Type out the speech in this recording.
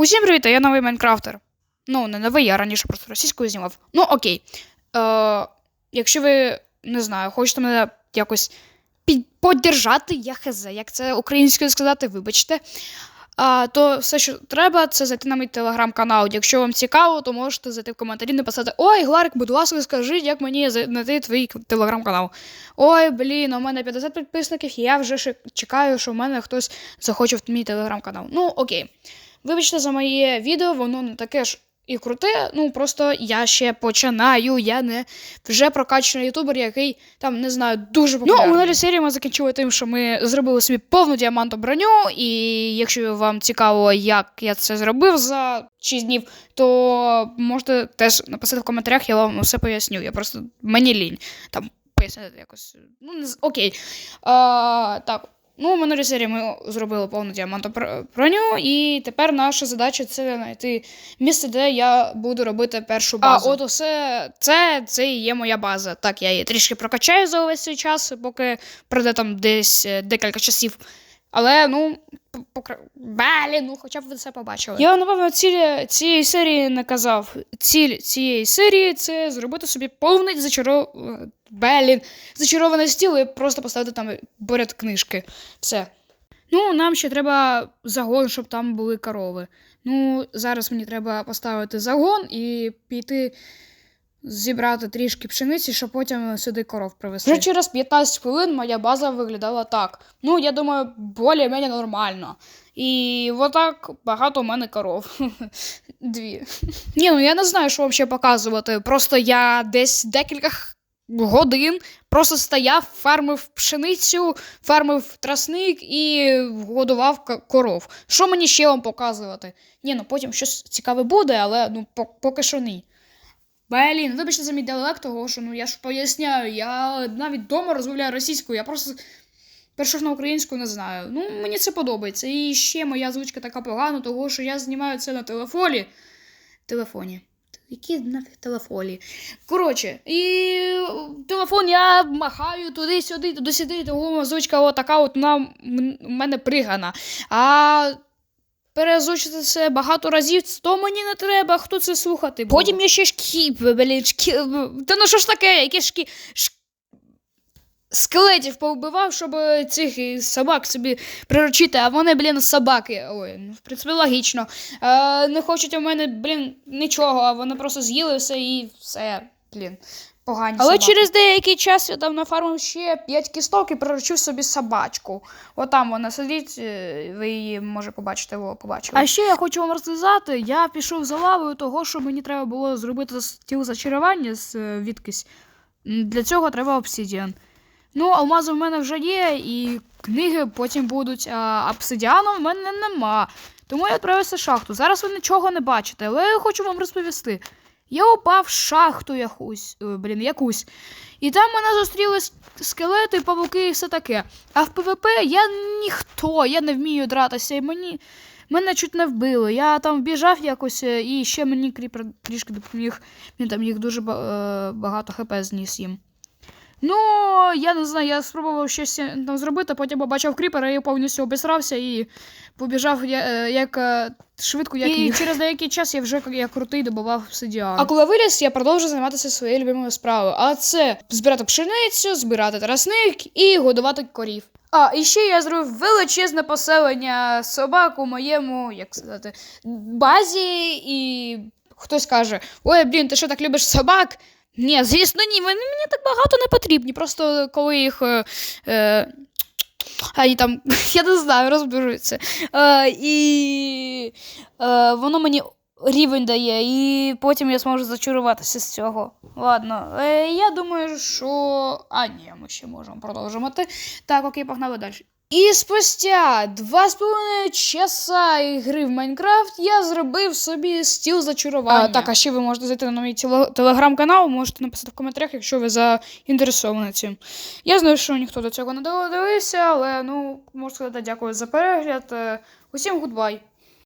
Усім привіт, я новий Майнкрафтер. Ну, не новий, я раніше просто російською знімав. Ну, окей. Е, якщо ви, не знаю, хочете мене якось під... поддержати, я хз, як це українською сказати, вибачте. А, то все, що треба, це зайти на мій телеграм-канал. Якщо вам цікаво, то можете зайти в коментарі написати: Ой, Гларик, будь ласка, скажи, як мені знайти твій телеграм-канал. Ой, блін, у мене 50 підписників, і я вже чекаю, що в мене хтось захоче в мій телеграм-канал. Ну, окей. Вибачте за моє відео, воно не таке ж і круте. Ну просто я ще починаю. Я не вже прокачаний ютубер, який там не знаю, дуже популярний. Ну, у новій серії ми закінчили тим, що ми зробили собі повну діаманту броню. І якщо вам цікаво, як я це зробив за 6 днів, то можете теж написати в коментарях, я вам все поясню. Я просто мені лінь там пояснити якось. Ну, не окей. А, так. Ну, в минулій серії ми зробили повну діаманту броню, і тепер наша задача це знайти місце, де я буду робити першу базу. А от усе це, це і є моя база. Так, я її трішки прокачаю за увесь цей час, поки пройде там десь е, декілька часів. Але ну, Блін, ну хоча б ви це побачили. Я, напевно, ціль цієї серії не казав. Ціль цієї серії це зробити собі повний зачаров... Блін, зачарований стіл і просто поставити там поряд книжки. Все. Ну, нам ще треба загон, щоб там були корови. Ну, зараз мені треба поставити загон і піти зібрати трішки пшениці, щоб потім сюди коров привезти. Вже через 15 хвилин моя база виглядала так. Ну, я думаю, більш-менш нормально. І отак багато у мене коров. Дві. Ні, ну я не знаю, що ще показувати. Просто я десь декілька годин просто стояв, фармив пшеницю, фармив трасник і годував коров. Що мені ще вам показувати? Ні, ну потім щось цікаве буде, але ну поки що ні. Блін, вибачте за мій діалект, того що ну я ж поясняю, я навіть вдома розмовляю російською, я просто перейшов на українську не знаю. Ну, мені це подобається. І ще моя звучка така погана, того що я знімаю це на телефоні. Телефоні. Які нафіг телефоні? Коротше, і телефон я махаю туди-сюди, туди-сюди, того звучка отака от вона у мене пригана. А перезвучити це багато разів, то мені не треба, хто це слухати. Потім я ще шкі, блін, шкі... Та ну що ж таке, які шкі... Ш... Скелетів повбивав, щоб цих собак собі приручити, а вони, блін, собаки. Ой, ну, в принципі, логічно. Е, не хочуть у мене, блін, нічого, а вони просто з'їли все і все, блін. Погані Але собаки. через деякий час я там нафармив ще 5 кісток і приручив собі собачку. Отам вона сидить, е, ви її, може, побачите, ви побачили. А ще я хочу вам розказати, я пішов за лавою того, що мені треба було зробити стіл зачарування з е, відкись. Для цього треба обсидіан. Ну, алмази в мене вже є, і книги потім будуть, а обсидіану в мене нема. Тому я відправився в шахту. Зараз ви нічого не бачите, але я хочу вам розповісти. Я упав в шахту якусь, е, блін, якусь. І там мене зустріли скелети, павуки і все таке. А в ПВП я ніхто, я не вмію дратися, і мені. Мене чуть не вбили. Я там біжав якось, е, і ще мені кріпер трішки допоміг. Він там їх дуже е, багато хп зніс їм. Ну, я не знаю, я спробував щось е, там зробити, потім побачив кріпера і повністю обісрався і побіжав я, е, як е, швидко, як і міг. через деякий час я вже як крутий добував обсидіан. А коли виріс, я продовжив займатися своєю любимою справою. А це збирати пшеницю, збирати тросник і годувати корів. А, і ще я зробив величезне поселення собак у моєму, як сказати, базі, і хтось каже: Ой, блін, ти що так любиш собак? Ні, звісно, ні, вони мені так багато не потрібні. Просто коли їх. Е, е, Ані там, я не знаю, розберуться. Е, і е, воно мені рівень дає, і потім я зможу зачаруватися з цього. Ладно, е, я думаю, що. А, ні, ми ще можемо продовжувати. Так, окей, погнали далі. І спустя два з половиною часа ігри в Майнкрафт я зробив собі стіл зачарування. А, так, а ще ви можете зайти на мій теле- телеграм-канал, можете написати в коментарях, якщо ви заінтересовані цим. Я знаю, що ніхто до цього не дивився, але ну, можу сказати, дякую за перегляд. Е, Усім гудбай.